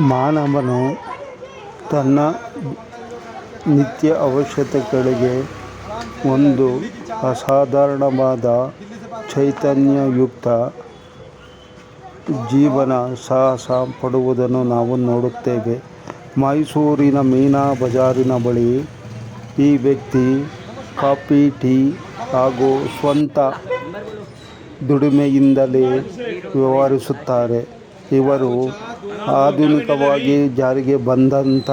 ಮಾನವನು ತನ್ನ ನಿತ್ಯ ಅವಶ್ಯಕತೆಗಳಿಗೆ ಒಂದು ಅಸಾಧಾರಣವಾದ ಚೈತನ್ಯಯುಕ್ತ ಜೀವನ ಸಾಹಸ ಪಡುವುದನ್ನು ನಾವು ನೋಡುತ್ತೇವೆ. ಮೈಸೂರಿನ ಮೀನಾ ಬಜಾರಿನ ಬಳಿ ಈ ವ್ಯಕ್ತಿ ಕಾಫಿ, ಟೀ ಹಾಗೂ ಸ್ವಂತ ದುಡಿಮೆಯಿಂದಲೇ ವ್ಯವಹರಿಸುತ್ತಾರೆ. ಇವರು ಆಧುನಿಕವಾಗಿ ಜಾರಿಗೆ ಬಂದಂಥ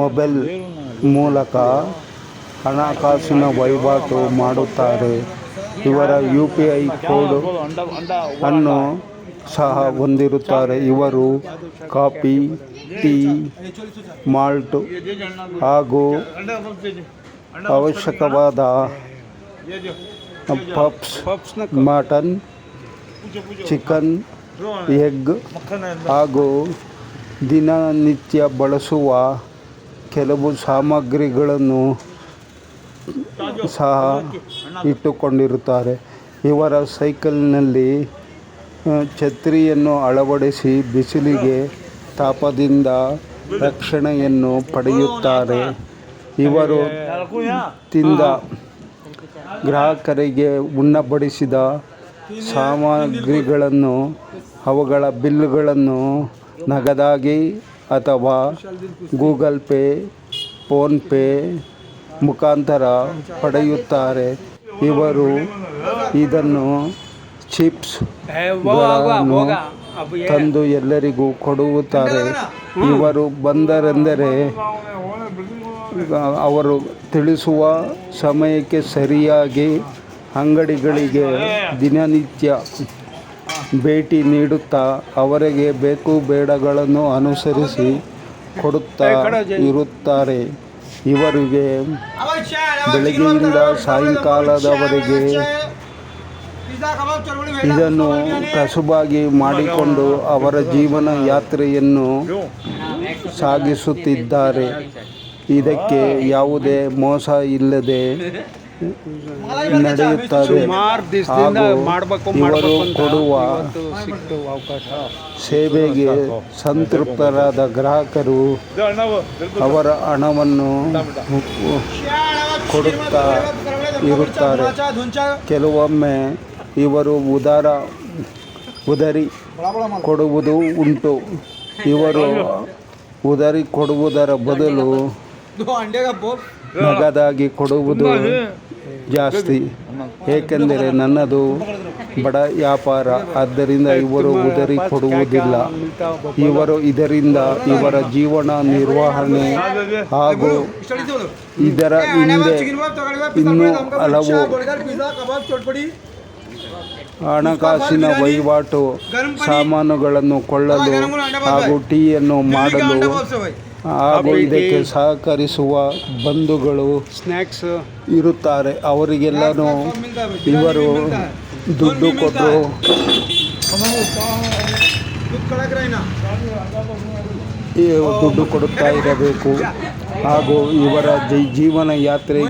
ಮೊಬೈಲ್ ಮೂಲಕ ಹಣಕಾಸಿನ ವಹಿವಾಟು ಮಾಡುತ್ತಾರೆ. ಇವರ ಯು ಪಿ ಐ ಕೋಡ್ ಅನ್ನು ಸಹ ಹೊಂದಿರುತ್ತಾರೆ. ಇವರು ಕಾಫಿ ಟೀ, ಮಾಲ್ಟ್ ಹಾಗೂ ಅವಶ್ಯಕವಾದ ಪಪ್ಸ್, ಮಟನ್ ಚಿಕನ್ ಎಗ್ ಹಾಗೂ ದಿನನಿತ್ಯ ಬಳಸುವ ಕೆಲವು ಸಾಮಗ್ರಿಗಳನ್ನು ಸಹ ಇಟ್ಟುಕೊಂಡಿರುತ್ತಾರೆ. ಇವರ ಸೈಕಲ್ನಲ್ಲಿ ಛತ್ರಿಯನ್ನು ಅಳವಡಿಸಿ ಬಿಸಿಲಿಗೆ ತಾಪದಿಂದ ರಕ್ಷಣೆಯನ್ನು ಪಡೆಯುತ್ತಾರೆ. ಇವರು ತಿಂದ ಗ್ರಾಹಕರಿಗೆ ಉಣ್ಣಬಡಿಸಿದ ಸಾಮಗ್ರಿಗಳನ್ನು, ಅವುಗಳ ಬಿಲ್ಲುಗಳನ್ನು ನಗದಾಗಿ ಅಥವಾ ಗೂಗಲ್ ಪೇ ಫೋನ್ಪೇ ಮುಖಾಂತರ ಪಡೆಯುತ್ತಾರೆ. ಇವರು ಇದನ್ನು ಚಿಪ್ಸ್ ತಂದು ಎಲ್ಲರಿಗೂ ಕೊಡುತ್ತಾರೆ. ಇವರು ಬಂದರೆಂದರೆ ಅವರು ತಿಳಿಸುವ ಸಮಯಕ್ಕೆ ಸರಿಯಾಗಿ ಅಂಗಡಿಗಳಿಗೆ ದಿನನಿತ್ಯ ಭೇಟಿ ನೀಡುತ್ತಾ ಅವರಿಗೆ ಬೇಕು ಬೇಡಗಳನ್ನು ಅನುಸರಿಸಿ ಕೊಡುತ್ತಾ ಇರುತ್ತಾರೆ. ಇವರಿಗೆ ಬೆಳಗ್ಗೆಯಿಂದ ಸಾಯಂಕಾಲದವರೆಗೆ ಇದನ್ನು ಕಸುಬಾಗಿ ಮಾಡಿಕೊಂಡು ಅವರ ಜೀವನ ಯಾತ್ರೆಯನ್ನು ಸಾಗಿಸುತ್ತಿದ್ದಾರೆ. ಇದಕ್ಕೆ ಯಾವುದೇ ಮೋಸ ಇಲ್ಲದೆ ನಡೆಯುತ್ತದೆ. ಹಾಗೂ ಇವರು ಕೊಡುವ ಸೇವೆಗೆ ಸಂತೃಪ್ತರಾದ ಗ್ರಾಹಕರು ಅವರ ಹಣವನ್ನು ಕೊಡುತ್ತಾ ಇರುತ್ತಾರೆ. ಕೆಲವೊಮ್ಮೆ ಇವರು ಉದಾರ ಉದರಿ ಕೊಡುವುದು ಉಂಟು. ಇವರು ಉದರಿ ಕೊಡುವುದರ ಬದಲು ನಗದಾಗಿ ಕೊಡುವುದು ಜಾಸ್ತಿ. ಏಕೆಂದರೆ ನನ್ನದು ಬಡ ವ್ಯಾಪಾರ. ಆದ್ದರಿಂದ ಇವರು ಉದರಿ ಕೊಡುವುದಿಲ್ಲ. ಇವರು ಇದರಿಂದ ಇವರ ಜೀವನ ನಿರ್ವಹಣೆ ಹಾಗೂ ಇದರ ಹಿಂದೆ ಇನ್ನೂ ಹಲವು ಹಣಕಾಸಿನ ವಹಿವಾಟು ಸಾಮಾನುಗಳನ್ನು ಕೊಳ್ಳಲು ಹಾಗೂ ಟೀಯನ್ನು ಮಾಡಲು ಹಾಗೂ ಇದಕ್ಕೆ ಸಹಕರಿಸುವ ಬಂಧುಗಳು ಸ್ನ್ಯಾಕ್ಸ್ ಇರುತ್ತಾರೆ. ಅವರಿಗೆಲ್ಲನೂ ಇವರು ದುಡ್ಡು ಕೊಟ್ಟು ದುಡ್ಡು ಕೊಡುತ್ತಾ ಇರಬೇಕು. ಹಾಗೂ ಇವರ ಜೀ- ಜೀವನ ಯಾತ್ರೆ